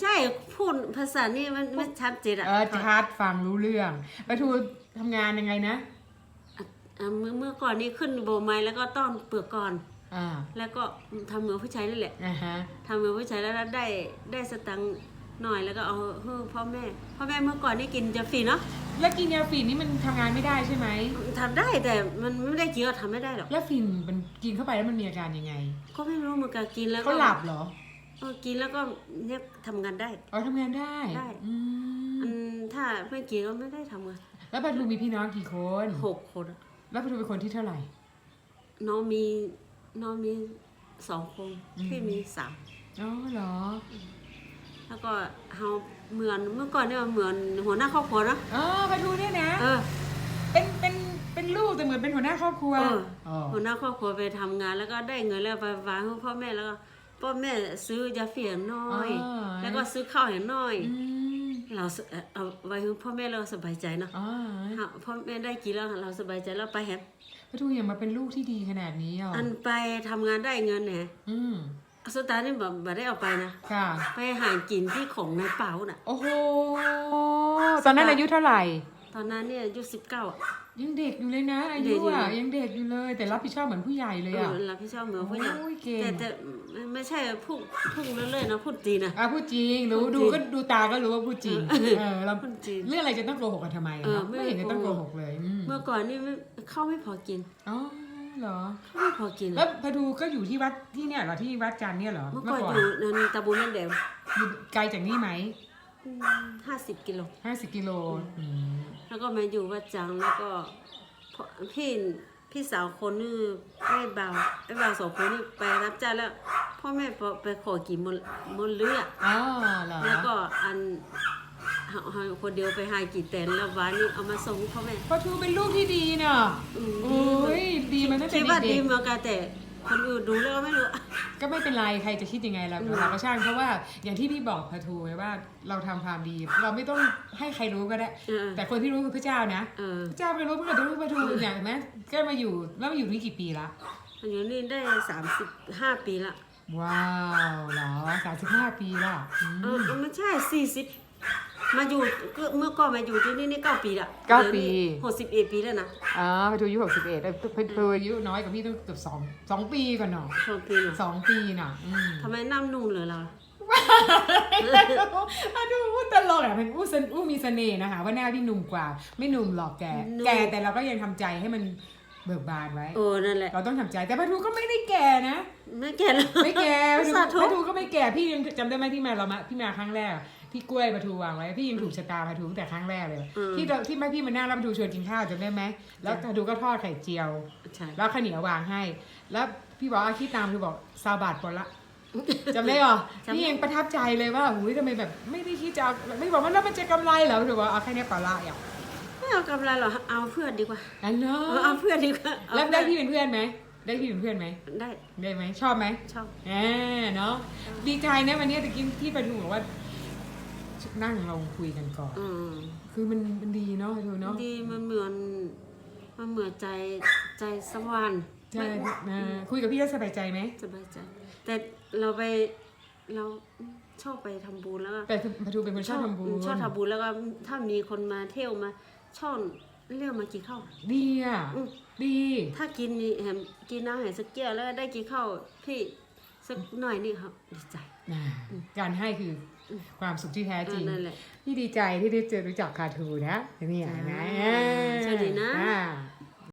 ใช่พูดภาษานี่มันไม่ชัดเจนอะเออชัดฟังรู้เรื่องปลาทูทำงานยังไงนะอะเมื่อเมื่อก่อนนี้ขึ้นโบไม้แล้วก็ต้อนเปลือกก่อน อ่าแล้วก็ทำเหมือนผู้ชายนั่นแหละอ่าฮะทำเหมือนผู้ชายแล้วได้ได้สตังค์หน่อยแล้วก็เอาให้พ่อแม่พ่อแม่เมื่อก่อนนี่กินจะฟรีเนาะแล้วกินยาฝิ่นนี่มันทำงานไม่ได้ใช่ไหมทำได้แต่มันไม่ได้กินก็ทำไม่ได้หรอกแล้วฝิ่นมันกินเข้าไปแล้วมันมีอาการยังไงก็ไม่รู้เหมือนกันกินแล้วก็เขาหลับเหรอ เออกินแล้วก็เนี่ยทำงานได้ อ๋อทำงานได้ได้ อือัมนถ้าไม่กินก็ไม่ได้ทำงานแล้วปลาทูมีพี่น้องกี่คน หกคนอะแล้วปลาทูเป็นคนที่เท่าไหร่ น้องมีน้องมีสองคนอืมพี่มีสามอ๋อเหรอแล้วก็เฮาเหมือนเมื่อก่อนเนี่ยเหมือนหัวหน้าครอบครัวเนอะอ๋อปลาทูเนี่ยนะ เออ เป็นเป็นเป็นลูกแต่เหมือนเป็นหัวหน้าครอบครัวเออ อ๋อหัวหน้าครอบครัวไปทำงานแล้วก็ได้เงินแล้วไปวางให้พ่อแม่แล้วก็ พ่อแม่ซื้อยาเฟียน้อยแล้วก็ซื้อข้าวให้น้อย อืมเราสเอาไว้ให้พ่อแม่เราสบายใจเนาะอ๋อหาพ่อแม่ได้กินแล้วเราสบายใจแล้วไปแฮมปลาทูอย่ามาเป็นลูกที่ดีขนาดนี้อะอันไปทำงานได้เงินเนี่ยอืมสุดท้ายนี่แบบบ่ได้เอาไปนะ ค่ะ ไปหากินที่ของในเป๋าน่ะ โอ้โห ตอนนั้นอายุเท่าไหร่ ตอนนั้นเนี่ยอายุสิบเก้า ยังเด็กอยู่เลยนะ อาเด็ยุกอยู่อะยังเด็กอยู่เลย แต่รับผิดชอบเหมือนผู้ใหญ่เลยเออะอรับผิดชอบเหมือนผู้ใหญ่โอ้ยเก่งแต่แต่ไม่ใช่พูดพูดเรื่อยๆนะพูดจีนนะอะพูดจริงรู้พูดจริดูงก็ดูตาก็รู้ว่าพูดจริงเออเราพูดจริงเรื่องอะไรจะต้องโกหกกันทำไมอะเออเนาะไม่ไม่เห็นจะต้องโกหกเลยอืมเมื่อก่อนนี่ไม่ข้าวไม่พอกินอ๋อเหรอข้าวไม่พอกินแล้วพาดูก็อยู่ที่วัดที่เนี่ยเหรอที่วัดจันทร์เนี่ยเหรอเมื่อก่อนอยู่ในตะบูนั่นเดียวอยู่ไกลจากนี่ไหม ห้าสิบกิโล ห้าสิบกิโลอืมแล้วก็มาอยู่วัดจังแล้วก็พ่อพี่พี่สาวคนนึงไอ้บ่าวไอ้บ่าวสองคนนี่ไปรับจ้างแล้ว พ่อแม่ไปไปขอกินมนมนเลือดอ๋อเหรอแล้วก็อันเฮาเฮาคนเดียวไปหากี่แตนแล้ววานนี่เอามาส่งพ่อแม่พาทูเป็นลูกที่ดีเนาะอืมโอ้ยดีมาตั้งแต่คิดว่าเด็ดีกเหมือนกันแต่คนอื่นดูแล้วก็ไม่รู้ๆ ก็ไม่เป็นไรใครจะคิดยังไงเราอืมเราก็ช่างเพราะว่าอย่างที่พี่บอกพาทูไว้ว่าเราทำความดี เราไม่ต้องให้ใครรู้ก็ได้เออแต่คนที่รู้คือพระเจ้านะเออพระเจ้าไปรู้เพื่อจะรู้พาทูเนี่ยเห็นไหมก็มาอยู่แล้วมาอยู่นี่กี่ปีละอายุนี่ได้สามสิบห้าปีละว้าวเหรอสามสิบห้าปีละอืมเออไม่ใช่สี่สิบ มาอยู่ก็เมื่อก่อนมาอยู่ที่นี่นี่เก้าปีละเก้าปี หกสิบเอ็ดปีแล้วนะอ๋อพาทูอายุหกสิบเอ็ดพาทูอายุน้อยกว่าพี่ต้องเกือบสองสองปีก่อนเนาะสองปีเนาะสองปีน่ะอืม ทำไมน้ำนุ่งเหลือเราอะดูพูดตลกอะเป็นอู้เสนอู้มีเสน่ห์นะคะว่าหน้าพี่หนุ่มกว่า ไม่หนุ่มหรอกแกแกแต่เราก็ยังทำใจให้มันเบิกบานไว้โอ้นั่นแหละ เราต้องทำใจแต่พาทูก็ไม่ได้แก่นะ ไม่แก่แล้ว ไม่แก่พาทูสาธุพาทูก็ไม่แก่พี่ยังจำได้ไหมที่มาเรามาพี่มาครั้งแรกอะ พี่กล้วยปาทูวางไว้ พี่ยังถูกชะตาปาทูตั้งแต่ครั้งแรกเลยที่เราที่แม่พี่มาหน้าแล้วปาทูชวนกินข้าวจำได้ไหมแล้วปาทูก็ทอดไข่เจียว ใช่ แล้วข้าวเหนียววางให้ แล้วพี่บอกอาคิดตามคือบอกซาบาทคนละ จำได้เหรอจำพี่ยังประทับใจเลยว่าหุยทำไมแบบไม่ได้คิดจะเอาไม่บอกว่าแล้วมันจะกำไรเหรอถือว่าเอาแค่เนี้ยปลาละอะไม่เอากำไรหรอกเอาเพื่อนดีกว่าอันเนาเออเอาะเพื่อนดีกว่าเอาแล้วได้เพื่อนพี่เป็นเพื่อนไหมได้พี่เป็นเพื่อนไหมได้ได้ไหมชอบไหมชอบ แหมเนาะดีใจนะวันนี้ตะกี้ที่ประทูบอกว่า นั่งลงคุยกันก่อน อืมคือมันมันดีเนาะประทูเนาะดีมันเหมือนมันเหมือนใจใจสว่างใช่นะคุยกับพี่แล้วสบายใจไหมสบายใจ แต่เราไปเราชอบไปทำบุญแล้วก็ แต่ประทูเป็นคนชอบทำบุญชอบทำบุญแล้วก็ถ้ามีคนมาเที่ยวมาช่อนเรียกมากินข้าว ดีอะอืม ดีถ้ากินนี่แฮมกินน้ำแหมสักแก้วแล้วได้กินข้าวพี่สักหน่อยนี่ครับดีใจ อ่าการให้คืออ ความสุขที่แท้จริง นั่นแหละ ที่ดีใจที่ได้เจอรู้จักคาทูนะเนี่ยนะ อ่าสวัสดีนะ